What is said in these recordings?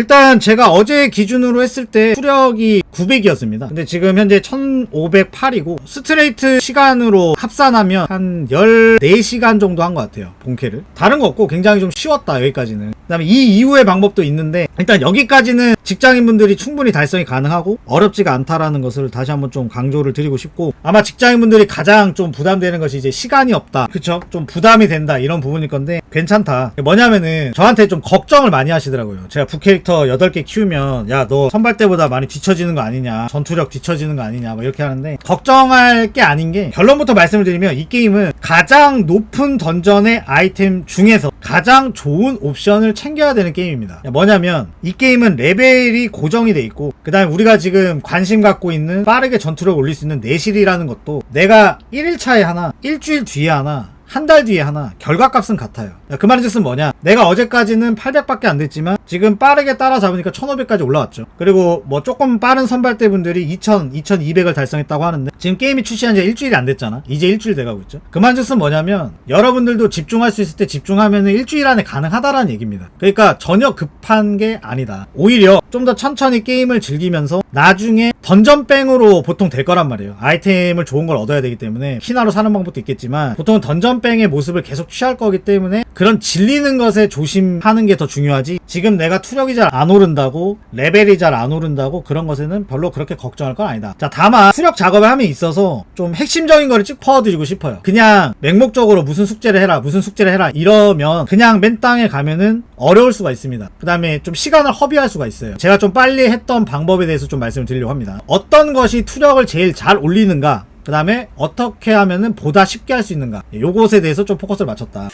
일단 제가 어제 기준으로 했을 때 수력이 900이었습니다. 근데 지금 현재 1508이고 스트레이트 시간으로 합산하면 한 14시간 정도 한 것 같아요. 본캐를. 다른 거 없고 굉장히 좀 쉬웠다 여기까지는. 그 다음에 이 이후의 방법도 있는데 일단 여기까지는 직장인분들이 충분히 달성이 가능하고 어렵지가 않다라는 것을 다시 한번 좀 강조를 드리고 싶고 아마 직장인분들이 가장 좀 부담되는 것이 이제 시간이 없다. 그쵸? 좀 부담이 된다 이런 부분일 건데 괜찮다. 뭐냐면은 저한테 좀 걱정을 많이 하시더라고요. 제가 부캐 릭터 8개 키우면 야 너 선발 때보다 많이 뒤처지는 거 아니냐 전투력 뒤처지는 거 아니냐 뭐 이렇게 하는데 걱정할 게 아닌 게 결론부터 말씀을 드리면 이 게임은 가장 높은 던전의 아이템 중에서 가장 좋은 옵션을 챙겨야 되는 게임입니다. 뭐냐면 이 게임은 레벨이 고정이 돼 있고 그 다음에 우리가 지금 관심 갖고 있는 빠르게 전투력 올릴 수 있는 내실이라는 것도 내가 1일차에 하나 일주일 뒤에 하나 한 달 뒤에 하나 결과값은 같아요. 그 말인 즉슨 뭐냐? 내가 어제까지는 800밖에 안 됐지만 지금 빠르게 따라잡으니까 1500까지 올라왔죠. 그리고 뭐 조금 빠른 선발대 분들이 2000, 2200을 달성했다고 하는데 지금 게임이 출시한 지 일주일이 안 됐잖아. 이제 일주일 돼가고 있죠. 그 말인 즉슨 뭐냐면 여러분들도 집중할 수 있을 때 집중하면 일주일 안에 가능하다라는 얘기입니다. 그러니까 전혀 급한 게 아니다. 오히려 좀 더 천천히 게임을 즐기면서 나중에 던전뱅으로 보통 될 거란 말이에요. 아이템을 좋은 걸 얻어야 되기 때문에 키나로 사는 방법도 있겠지만 보통은 던전뱅의 모습을 계속 취할 거기 때문에 그런 질리는 것에 조심하는 게 더 중요하지 지금 내가 투력이 잘 안 오른다고 레벨이 잘 안 오른다고 그런 것에는 별로 그렇게 걱정할 건 아니다. 자 다만 투력 작업을 함에 있어서 좀 핵심적인 거를 쭉 퍼드리고 싶어요. 그냥 맹목적으로 무슨 숙제를 해라 무슨 숙제를 해라 이러면 그냥 맨 땅에 가면은 어려울 수가 있습니다. 그 다음에 좀 시간을 허비할 수가 있어요. 제가 좀 빨리 했던 방법에 대해서 좀 말씀을 드리려고 합니다. 어떤 것이 투력을 제일 잘 올리는가 그 다음에 어떻게 하면은 보다 쉽게 할 수 있는가. 요것에 대해서 좀 포커스를 맞췄다.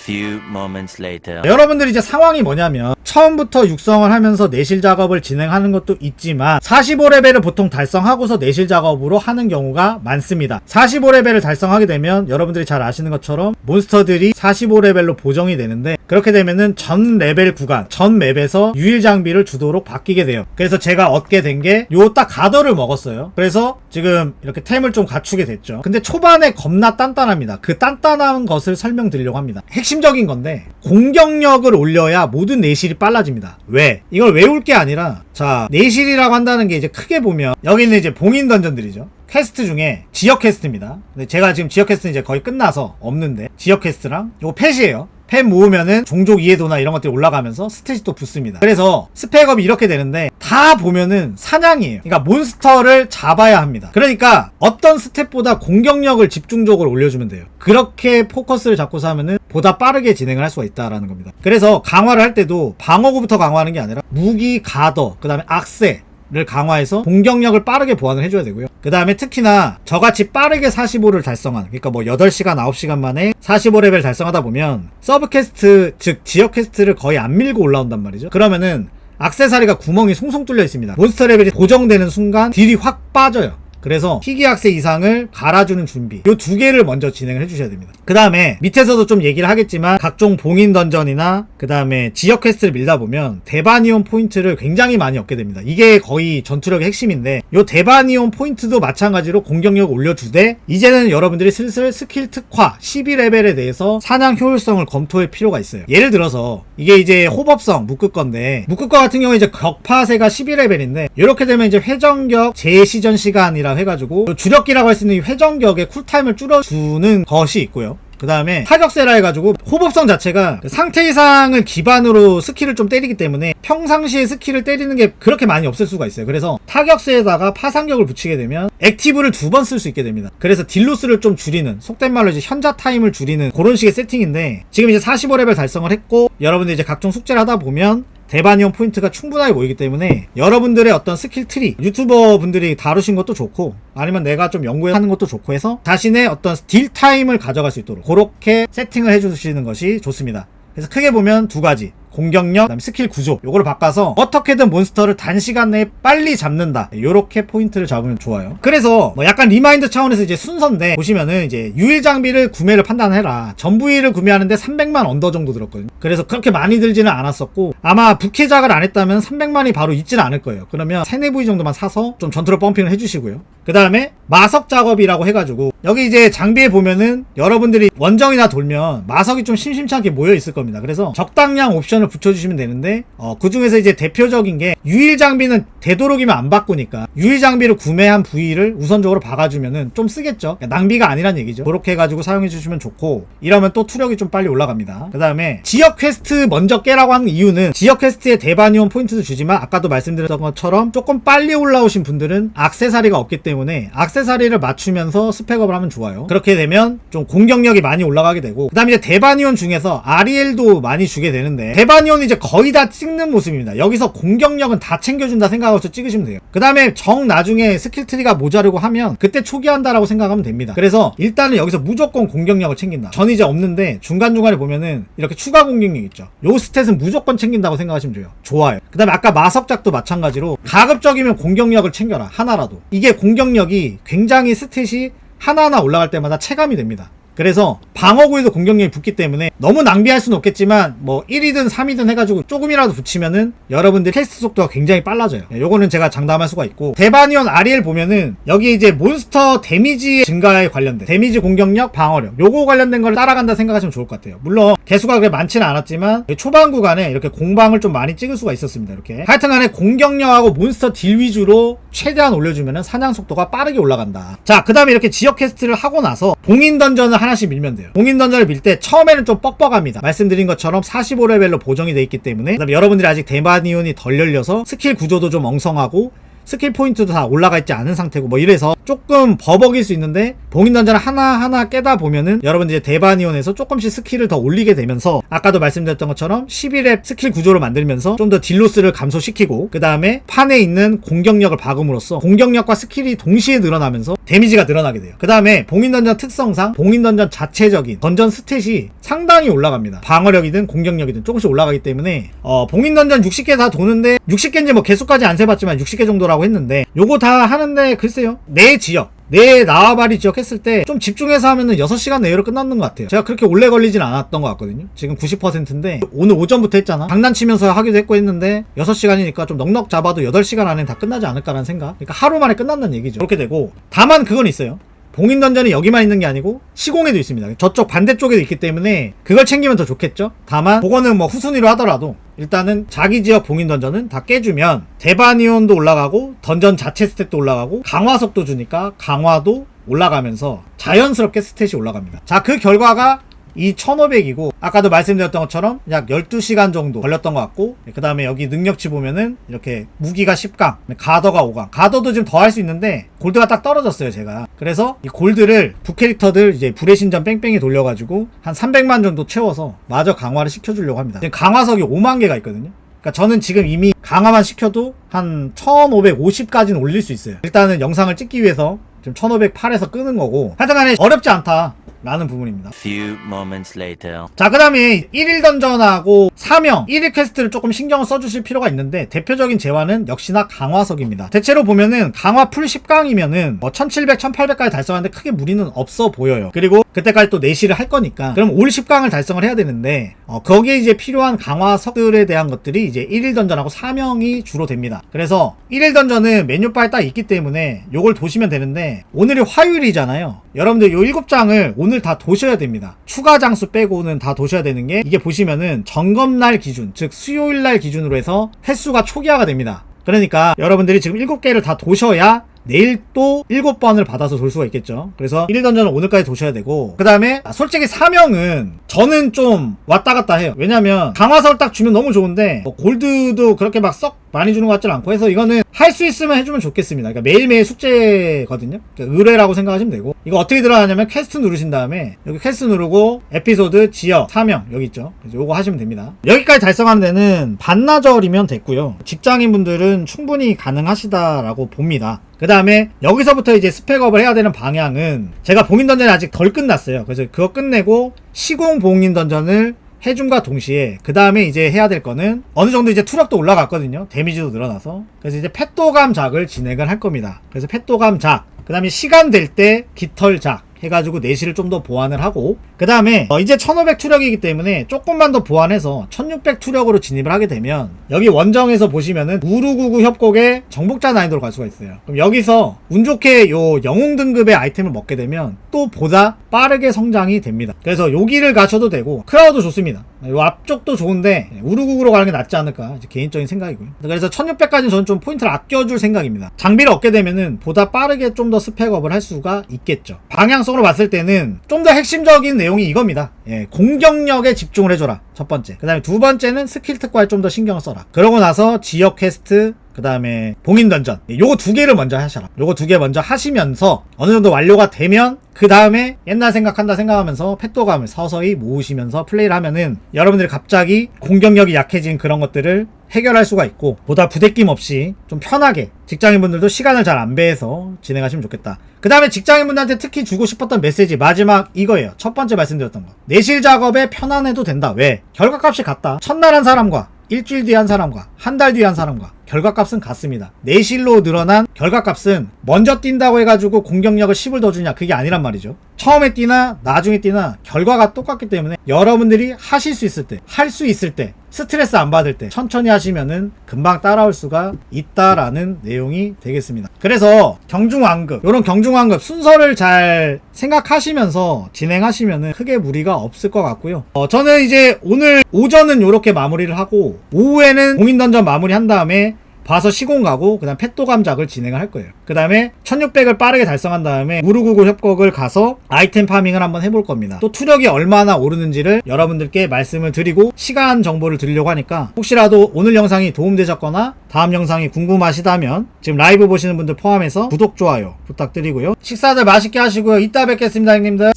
Later. 여러분들이 이제 상황이 뭐냐면 처음부터 육성을 하면서 내실 작업을 진행하는 것도 있지만 45레벨을 보통 달성하고서 내실 작업으로 하는 경우가 많습니다. 45레벨을 달성하게 되면 여러분들이 잘 아시는 것처럼 몬스터들이 45레벨로 보정이 되는데 그렇게 되면은 전 레벨 구간 전 맵에서 유일 장비를 주도록 바뀌게 돼요. 그래서 제가 얻게 된 게 요 딱 가더를 먹었어요. 그래서 지금 이렇게 템을 좀 갖추게 됐죠. 근데 초반에 겁나 단단합니다. 그 단단한 것을 설명드리려고 합니다. 핵심적인 건데 공격력을 올려야 모든 내실이 빨라집니다. 왜? 이걸 외울 게 아니라 자 내실이라고 한다는 게 이제 크게 보면 여기는 이제 봉인 던전들이죠. 퀘스트 중에 지역 퀘스트입니다. 근데 제가 지금 지역 퀘스트는 이제 거의 끝나서 없는데 지역 퀘스트랑 요거 펫이에요 펫 모으면은 종족 이해도나 이런 것들이 올라가면서 스탯이 또 붙습니다. 그래서 스펙업이 이렇게 되는데 다 보면은 사냥이에요. 그러니까 몬스터를 잡아야 합니다. 그러니까 어떤 스탯보다 공격력을 집중적으로 올려주면 돼요. 그렇게 포커스를 잡고서 하면은 보다 빠르게 진행을 할 수가 있다라는 겁니다. 그래서 강화를 할 때도 방어구부터 강화하는 게 아니라 무기, 가더, 그 다음에 악세, 를 강화해서 공격력을 빠르게 보완을 해줘야 되고요. 그 다음에 특히나 저같이 빠르게 45를 달성한, 그러니까 뭐 8시간, 9시간 만에 45레벨 달성하다 보면 서브 퀘스트, 즉 지역 퀘스트를 거의 안 밀고 올라온단 말이죠. 그러면은 악세사리가 구멍이 송송 뚫려 있습니다. 몬스터 레벨이 고정되는 순간 딜이 확 빠져요. 그래서 희귀학세 이상을 갈아주는 준비. 요두 개를 먼저 진행을 해주셔야 됩니다. 그 다음에 밑에서도 좀 얘기를 하겠지만 각종 봉인 던전이나 그 다음에 지역 퀘스트를 밀다 보면 대바니온 포인트를 굉장히 많이 얻게 됩니다. 이게 거의 전투력의 핵심인데 요 대바니온 포인트도 마찬가지로 공격력 올려주되 이제는 여러분들이 슬슬 스킬 특화 12레벨에 대해서 사냥 효율성을 검토할 필요가 있어요. 예를 들어서 이게 이제 호법성 묶을 건데 묶을 거 같은 경우에 이제 격파세가 12레벨인데 이렇게 되면 이제 회전격 재시전 시간이라 해가지고 주력기라고 할 수 있는 이 회전격의 쿨타임을 줄여주는 것이 있고요. 그 다음에 타격세라 해가지고 호법성 자체가 그 상태 이상을 기반으로 스킬을 좀 때리기 때문에 평상시에 스킬을 때리는 게 그렇게 많이 없을 수가 있어요. 그래서 타격세에다가 파상격을 붙이게 되면 액티브를 두 번 쓸 수 있게 됩니다. 그래서 딜로스를 좀 줄이는 속된 말로 이제 현자 타임을 줄이는 그런 식의 세팅인데 지금 이제 45레벨 달성을 했고 여러분들 이제 각종 숙제를 하다 보면 대바니온 포인트가 충분하게 모이기 때문에 여러분들의 어떤 스킬 트리 유튜버 분들이 다루신 것도 좋고 아니면 내가 좀 연구하는 것도 좋고 해서 자신의 어떤 딜 타임을 가져갈 수 있도록 그렇게 세팅을 해주시는 것이 좋습니다. 그래서 크게 보면 두 가지 공격력, 그다음에 스킬 구조 요거를 바꿔서 어떻게든 몬스터를 단시간 내에 빨리 잡는다. 요렇게 포인트를 잡으면 좋아요. 그래서 뭐 약간 리마인드 차원에서 이제 순서인데 보시면은 이제 유일 장비를 구매를 판단해라. 전부위를 구매하는데 300만 언더 정도 들었거든요. 그래서 그렇게 많이 들지는 않았었고 아마 부캐 작을 안 했다면 300만이 바로 있지는 않을 거예요. 그러면 3, 4부위 정도만 사서 좀 전투를 펌핑을 해주시고요. 그 다음에 마석 작업이라고 해가지고 여기 이제 장비에 보면은 여러분들이 원정이나 돌면 마석이 좀 심심찮게 모여 있을 겁니다. 그래서 적당량 옵션을 붙여주시면 되는데 어, 그 중에서 이제 대표적인 게 유일 장비는 되도록이면 안 바꾸니까 유일 장비를 구매한 부위를 우선적으로 박아주면은 좀 쓰겠죠. 그러니까 낭비가 아니란 얘기죠. 그렇게 해가지고 사용해 주시면 좋고 이러면 또 투력이 좀 빨리 올라갑니다. 그 다음에 지역 퀘스트 먼저 깨라고 하는 이유는 지역 퀘스트에 대바니온 포인트도 주지만 아까도 말씀드렸던 것처럼 조금 빨리 올라오신 분들은 악세사리가 없기 때문에 악세사리를 맞추면서 스펙업을 하면 좋아요. 그렇게 되면 좀 공격력이 많이 올라가게 되고 그 다음에 이제 대바니온 중에서 아리엘도 많이 주게 되는데 대바 니온은 이제 거의 다 찍는 모습입니다. 여기서 공격력은 다 챙겨준다 생각하고 찍으시면 돼요. 그 다음에 정 나중에 스킬 트리가 모자르고 하면 그때 초기한다라고 생각하면 됩니다. 그래서 일단은 여기서 무조건 공격력을 챙긴다. 전 이제 없는데 중간중간에 보면은 이렇게 추가 공격력 있죠. 요 스탯은 무조건 챙긴다고 생각하시면 돼요. 좋아요. 그 다음에 아까 마석작도 마찬가지로 가급적이면 공격력을 챙겨라. 하나라도. 이게 공격력이 굉장히 스탯이 하나하나 올라갈 때마다 체감이 됩니다. 그래서 방어구에도 공격력이 붙기 때문에 너무 낭비할 수는 없겠지만 뭐 1이든 3이든 해가지고 조금이라도 붙이면은 여러분들 퀘스트 속도가 굉장히 빨라져요. 예, 요거는 제가 장담할 수가 있고 대바니온 아리엘 보면은 여기 이제 몬스터 데미지 증가에 관련된 데미지 공격력 방어력 요거 관련된 걸 따라간다 생각하시면 좋을 것 같아요. 물론 개수가 그렇게 많지는 않았지만 초반 구간에 이렇게 공방을 좀 많이 찍을 수가 있었습니다. 이렇게 하여튼간에 공격력하고 몬스터 딜 위주로 최대한 올려주면은 사냥 속도가 빠르게 올라간다. 자, 그 다음에 이렇게 지역 퀘스트를 하고 나서 봉인 던전을 하나씩 밀면 돼요. 봉인 던전을 밀 때 처음에는 좀 뻑뻑합니다. 말씀드린 것처럼 45레벨로 보정이 돼 있기 때문에 여러분들이 아직 대바니온이 덜 열려서 스킬 구조도 좀 엉성하고 스킬 포인트도 다 올라가 있지 않은 상태고 뭐 이래서 조금 버벅일 수 있는데 봉인 던전을 하나하나 깨다 보면은 여러분 이제 대바니온에서 조금씩 스킬을 더 올리게 되면서 아까도 말씀드렸던 것처럼 11렙 스킬 구조를 만들면서 좀 더 딜로스를 감소시키고 그 다음에 판에 있는 공격력을 박음으로써 공격력과 스킬이 동시에 늘어나면서 데미지가 늘어나게 돼요. 그 다음에 봉인 던전 특성상 봉인 던전 자체적인 던전 스탯이 상당히 올라갑니다. 방어력이든 공격력이든 조금씩 올라가기 때문에 어, 봉인 던전 60개 다 도는데 60개인지 뭐 개수까지 안 세봤지만 60개 정도라고 했는데 요거 다 하는데 글쎄요 내 지역 내 나와바리 지역 했을 때 좀 집중해서 하면은 6시간 내외로 끝났는 것 같아요. 제가 그렇게 오래 걸리진 않았던 것 같거든요. 지금 90%인데 오늘 오전부터 했잖아. 장난치면서 하기도 했고 했는데 6시간이니까 좀 넉넉 잡아도 8시간 안에 다 끝나지 않을까라는 생각. 그러니까 하루 만에 끝난다는 얘기죠. 그렇게 되고 다만 그건 있어요. 봉인 던전이 여기만 있는 게 아니고 시공에도 있습니다. 저쪽 반대쪽에도 있기 때문에 그걸 챙기면 더 좋겠죠. 다만 그거는 뭐 후순위로 하더라도 일단은 자기 지역 봉인 던전은 다 깨주면 대바니온도 올라가고 던전 자체 스탯도 올라가고 강화 속도 주니까 강화도 올라가면서 자연스럽게 스탯이 올라갑니다. 자 그 결과가 이 1500이고 아까도 말씀드렸던 것처럼 약 12시간 정도 걸렸던 것 같고 그 다음에 여기 능력치 보면은 이렇게 무기가 10강 가더가 5강. 가더도 좀더할 수 있는데 골드가 딱 떨어졌어요 제가. 그래서 이 골드를 부캐릭터들 이제 불의 신전 뺑뺑이 돌려가지고 한 300만 정도 채워서 마저 강화를 시켜주려고 합니다. 강화석이 5만 개가 있거든요. 그러니까 저는 지금 이미 강화만 시켜도 한 1550까지는 올릴 수 있어요. 일단은 영상을 찍기 위해서 지금 1508에서 끄는 거고 하여튼간에 어렵지 않다 라는 부분입니다 Few moments later. 자, 그 다음에 1일 던전하고 사명, 1일 퀘스트를 조금 신경을 써주실 필요가 있는데, 대표적인 재화는 역시나 강화석입니다. 대체로 보면은, 강화 풀 10강이면은, 뭐, 1700, 1800까지 달성하는데 크게 무리는 없어 보여요. 그리고, 그때까지 또 내시를 할 거니까, 그럼 올 10강을 달성을 해야 되는데, 어, 거기에 이제 필요한 강화석들에 대한 것들이 이제 1일 던전하고 사명이 주로 됩니다. 그래서, 1일 던전은 메뉴바에 딱 있기 때문에, 요걸 도시면 되는데, 오늘이 화요일이잖아요. 여러분들 요 7장을 오늘 다 도셔야 됩니다. 추가 장수 빼고는 다 도셔야 되는 게 이게 보시면은 점검날 기준, 즉 수요일 날 기준으로 해서 횟수가 초기화가 됩니다. 그러니까 여러분들이 지금 7개를 다 도셔야 내일 또 7번을 받아서 돌 수가 있겠죠. 그래서 1일 던전은 오늘까지 도셔야 되고 그 다음에 솔직히 사명은 저는 좀 왔다 갔다 해요. 왜냐면 강화설 딱 주면 너무 좋은데 뭐 골드도 그렇게 막 썩 많이 주는 것 같진 않고 해서 이거는 할 수 있으면 해주면 좋겠습니다. 그러니까 매일매일 숙제거든요. 그러니까 의뢰라고 생각하시면 되고 이거 어떻게 들어가냐면 퀘스트 누르신 다음에 여기 퀘스트 누르고 에피소드, 지역, 사명 여기 있죠. 그래서 요거 하시면 됩니다. 여기까지 달성하는 데는 반나절이면 됐고요. 직장인분들은 충분히 가능하시다라고 봅니다. 그 다음에 여기서부터 이제 스펙업을 해야 되는 방향은 제가 봉인 던전이 아직 덜 끝났어요. 그래서 그거 끝내고 시공 봉인 던전을 해줌과 동시에 그 다음에 이제 해야 될 거는 어느 정도 이제 투력도 올라갔거든요. 데미지도 늘어나서 그래서 이제 펫도감 작을 진행을 할 겁니다. 그래서 펫도감 작, 그 다음에 시간 될 때 깃털 작 해가지고 내실을 좀 더 보완을 하고 그 다음에 이제 1500 투력이기 때문에 조금만 더 보완해서 1600 투력으로 진입을 하게 되면 여기 원정에서 보시면은 우르구구 협곡의 정복자 난이도로 갈 수가 있어요. 그럼 여기서 운 좋게 요 영웅 등급의 아이템을 먹게 되면 또 보다 빠르게 성장이 됩니다. 그래서 여기를 가셔도 되고 크라우도 좋습니다. 요 앞쪽도 좋은데 우르구구로 가는 게 낫지 않을까? 개인적인 생각이고요. 그래서 1600까지는 저는 좀 포인트를 아껴줄 생각입니다. 장비를 얻게 되면은 보다 빠르게 좀 더 스펙업을 할 수가 있겠죠. 방향 성으로 봤을 때는 좀 더 핵심적인 내용이 이겁니다. 예, 공격력에 집중을 해줘라 첫 번째 그 다음에 두 번째는 스킬 특화에 좀 더 신경을 써라 그러고 나서 지역 퀘스트 그 다음에 봉인 던전 요거 두 개를 먼저 하셔라 요거 두 개 먼저 하시면서 어느 정도 완료가 되면 그 다음에 옛날 생각한다 생각하면서 펫도감을 서서히 모으시면서 플레이를 하면은 여러분들이 갑자기 공격력이 약해진 그런 것들을 해결할 수가 있고 보다 부대낌 없이 좀 편하게 직장인분들도 시간을 잘 안 배해서 진행하시면 좋겠다. 그 다음에 직장인분들한테 특히 주고 싶었던 메시지 마지막 이거예요. 첫 번째 말씀드렸던 거. 내실 작업에 편안해도 된다. 왜? 결과값이 같다. 첫날 한 사람과 일주일 뒤에 한 사람과 한 달 뒤에 한 사람과 결과값은 같습니다. 내실로 늘어난 결과값은 먼저 뛴다고 해가지고 공격력을 10을 더 주냐 그게 아니란 말이죠. 처음에 뛰나 나중에 뛰나 결과가 똑같기 때문에 여러분들이 하실 수 있을 때, 할 수 있을 때, 스트레스 안 받을 때 천천히 하시면은 금방 따라올 수가 있다라는 내용이 되겠습니다. 그래서 경중왕급, 이런 경중왕급 순서를 잘 생각하시면서 진행하시면은 크게 무리가 없을 것 같고요. 어, 저는 이제 오늘 오전은 이렇게 마무리를 하고 오후에는 공인 던전 마무리 한 다음에 봐서 시공 가고 그다음 펫도 감작을 진행을 할 거예요. 그다음에 1600을 빠르게 달성한 다음에 우르구구 협곡을 가서 아이템 파밍을 한번 해볼 겁니다. 또 투력이 얼마나 오르는지를 여러분들께 말씀을 드리고 시간 정보를 드리려고 하니까 혹시라도 오늘 영상이 도움되셨거나 다음 영상이 궁금하시다면 지금 라이브 보시는 분들 포함해서 구독 좋아요 부탁드리고요. 식사들 맛있게 하시고요. 이따 뵙겠습니다, 형님들.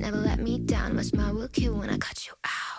Never let me down. My smile will kill when I cut you out.